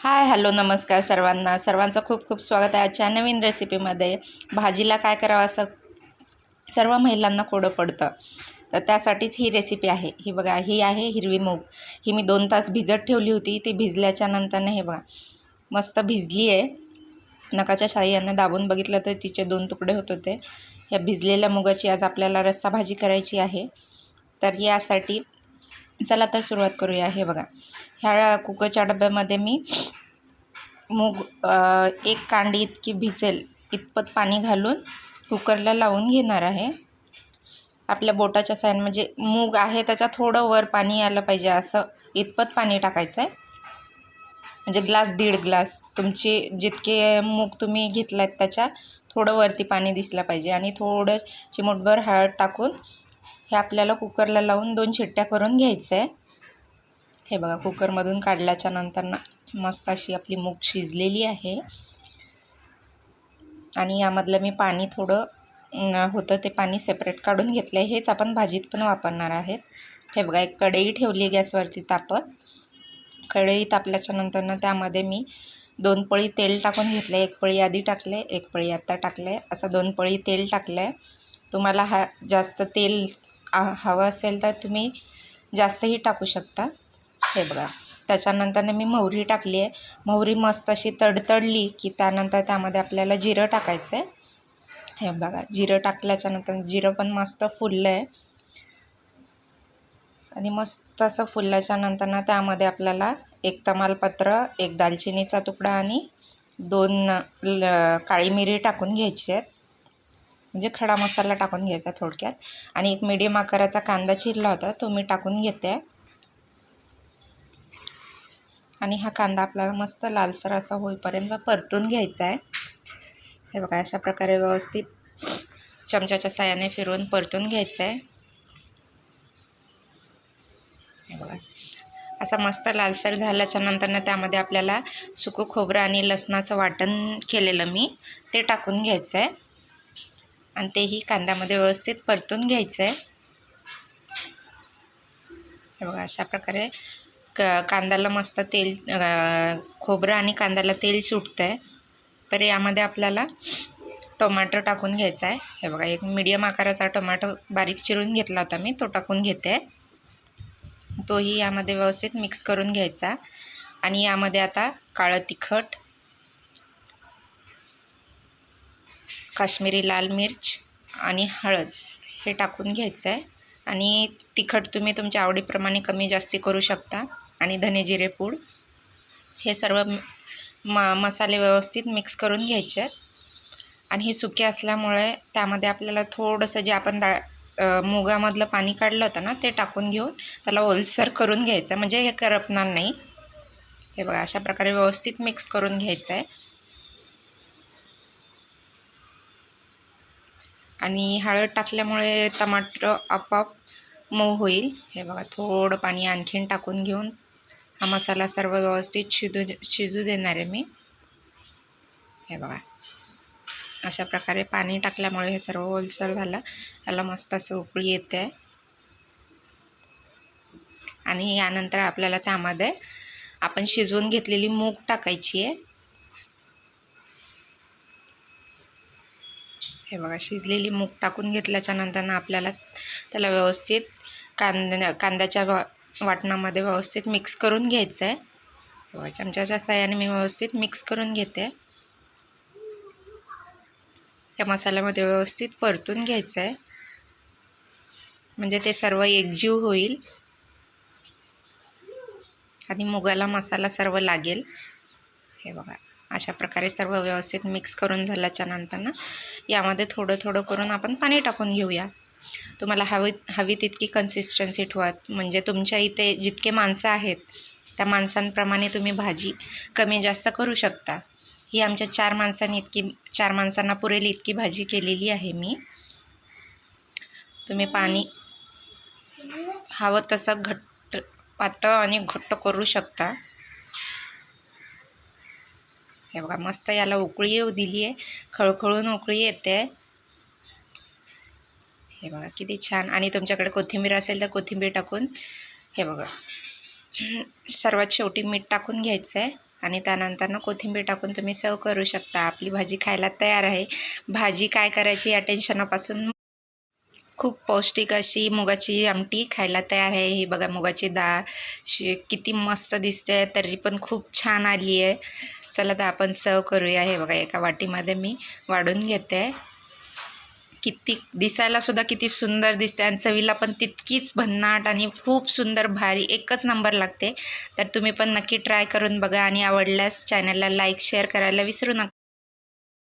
Hi hello नमस्कार सर्वांना. सर्वांचं खूप खूप स्वागत आहे आजच्या नवीन रेसिपीमध्ये. भाजीला काय करावं असं सर्व महिलांना कोडं पडतं. तर त्यासाठीच ही रेसिपी आहे. ही बघा ही आहे हिरवी मूग. ही मी दोन तास भिजत ठेवली होती. ती भिजल्याच्या नंतरनं हे बघा मस्त भिजली आहे. नकाच्या साह्यानं दाबून बघितलं तर तिचे दोन तुकडे होत होते. या भिजलेल्या मुगाची आज आपल्याला रस्सा भाजी करायची आहे. तर यासाठी चला तर सुरुवात करूया. हे बघा. ह्या कुकरच्या डब्यामध्ये मी मूग एक कांडी इतकी भिजेल इतपत पाणी घालून कुकरला लावून घेणार आहे. आपल्या बोटाच्या साईन म्हणजे मूग आहे त्याच्या थोडं वर पाणी यायला पाहिजे असं इतपत पाणी टाकायचं आहे म्हणजे ग्लास दीड ग्लास. तुमची जितके मूग तुम्ही घेतला आहेत त्याच्या थोडं वरती पाणी दिसलं पाहिजे आणि थोडं चिमूटभर हळद टाकून हे आपल्याला कुकरला लावून दोन शिट्ट्या करून घ्यायचं आहे हे बघा कुकरमधून काढल्याच्या नंतर ना मस्त अशी आपली मूग शिजलेली आहे. आणि यामधलं मी पाणी थोडं होतं ते पाणी सेपरेट काढून घेतलं आहे हेच आपण भाजीत पण वापरणार आहेत. हे बघा एक कढई ठेवली आहे गॅसवरती तापत. कढई तापल्याच्या नंतरनं त्यामध्ये मी दोन पळी तेल टाकून घेतलं आहे एक पळी आधी टाकले एक पळी आत्ता टाकले असं दोन पळी तेल टाकलं आहे तुम्हाला हा जास्त तेल हवं असेल तर तुम्ही जास्तही टाकू शकता. हे बघा त्याच्यानंतरनं मी मोहरी टाकली आहे. मोहरी मस्त अशी तडतडली की त्यानंतर त्यामध्ये आपल्याला जिरं टाकायचं आहे. हे बघा जिरं टाकल्याच्यानंतर जिरं पण मस्त फुललं आहे आणि मस्त असं फुलल्याच्या नंतरनं त्यामध्ये आपल्याला एक तमालपत्र एक दालचिनीचा तुकडा आणि दोन ल काळी मिरी टाकून घ्यायची आहेत. म्हणजे खडा मसाला टाकून घ्यायचा थोडक्यात. आणि एक मीडियम आकाराचा कांदा चिरला होता तो मी टाकून घेते. आणि हा कांदा आपल्याला मस्त लालसर असा होईपर्यंत परतून घ्यायचा आहे. हे बघा अशा प्रकारे व्यवस्थित चमच्याच्या साह्याने फिरवून परतून घ्यायचं आहे. हे बघा. असा मस्त लालसर झाल्याच्या नंतरनं त्यामध्ये आपल्याला सुकं खोबरं आणि लसणाचं वाटण केलेलं मी ते टाकून घ्यायचं आहे. आणि तेही कांद्यामध्ये व्यवस्थित परतून घ्यायचं आहे. हे बघा अशा प्रकारे क कांद्याला मस्त तेल खोबरं आणि कांद्याला तेल सुटतं आहे तर यामध्ये आपल्याला टोमॅटो टाकून घ्यायचा आहे. हे बघा एक मीडियम आकाराचा टोमॅटो बारीक चिरून घेतला होता मी तो टाकून घेते. तोही यामध्ये व्यवस्थित मिक्स करून घ्यायचा. आणि यामध्ये आता काळं तिखट काश्मीरी लाल मिर्च आणि हळद हे टाकून घ्यायचं आहे आणि तिखट तुम्ही तुमच्या आवडीप्रमाणे कमी जास्ती करू शकता. आणि धने जिरे पूड हे सर्व म मसाले व्यवस्थित मिक्स करून घ्यायचे. आहेत आणि हे सुके असल्यामुळे त्यामध्ये आपल्याला थोडंसं जे आपण डाळ मुगामधलं पाणी काढलं होतं ना ते टाकून घेऊन त्याला ओलसर करून घ्यायचं. म्हणजे हे करपणार नाही. हे बघा अशा प्रकारे व्यवस्थित मिक्स करून घ्यायचं आहे आणि हळद टाकल्यामुळे टमाटर आपोआप मऊ होईल. हे बघा थोडं पाणी आणखीन टाकून घेऊन हा मसाला सर्व व्यवस्थित शिजू शिजू देणार आहे मी. हे बघा अशा प्रकारे पाणी टाकल्यामुळे हे सर्व ओलसर झालं. याला मस्त असं उकळी येते. आहे आणि यानंतर आपल्याला त्यामध्ये आपण शिजवून घेतलेली मूग टाकायची आहे. हे बघा शिजलेली मूग टाकून घेतल्याच्या नंतरनं आपल्याला त्याला व्यवस्थित कांद्या कांद्याच्या वा वाटणामध्ये व्यवस्थित मिक्स करून घ्यायचं आहे बघा चमच्याच्या साह्याने मी व्यवस्थित मिक्स करून घेते. त्या मसाल्यामध्ये व्यवस्थित परतून घ्यायचं आहे म्हणजे ते सर्व एकजीव होईल. आणि मुगाला मसाला सर्व लागेल. हे बघा. अशा प्रकारे सर्व व्यवस्थित मिक्स करून झाल्याच्या नंतरनं यामध्ये थोडं थोडं करून आपण पाणी टाकून घेऊया. तुम्हाला हवी हवी तितकी कन्सिस्टन्सी ठेवा. म्हणजे तुमच्या इथे जितके माणसं आहेत त्या माणसांप्रमाणे तुम्ही भाजी कमी जास्त करू शकता. ही आमच्या चार माणसांनी इतकी चार माणसांना पुरेल इतकी भाजी केलेली आहे मी. तुम्ही पाणी हवं तसं घट्ट पातळ आणि घट्ट करू शकता. हे बघा मस्त याला उकळी येऊ दिली आहे खळखळून उकळी येते. हे बघा किती छान. आणि तुमच्याकडे कोथिंबीर असेल तर कोथिंबीर टाकून हे बघा. सर्वात शेवटी मीठ टाकून घ्यायचं आहे आणि त्यानंतरनं कोथिंबीर टाकून तुम्ही सर्व करू शकता. आपली भाजी खायला तयार आहे. भाजी काय करायची या टेन्शनापासून खूप पौष्टिक अशी मुगाची आमटी खायला तयार आहे. ही बघा मुगाची डाळ शी किती मस्त दिसते तरी पण खूप छान आली आहे. चला तर आपण सर्व करूया. हे बघा एका वाटीमध्ये मी वाढून घेते. किती दिसायला सुद्धा किती सुंदर दिसते आणि चवीला पण तितकीच भन्नाट आणि खूप सुंदर भारी एकच नंबर लागते. तर तुम्ही पण नक्की ट्राय करून बघा आणि आवडल्यास चॅनलला लाईक शेअर करायला विसरू नका.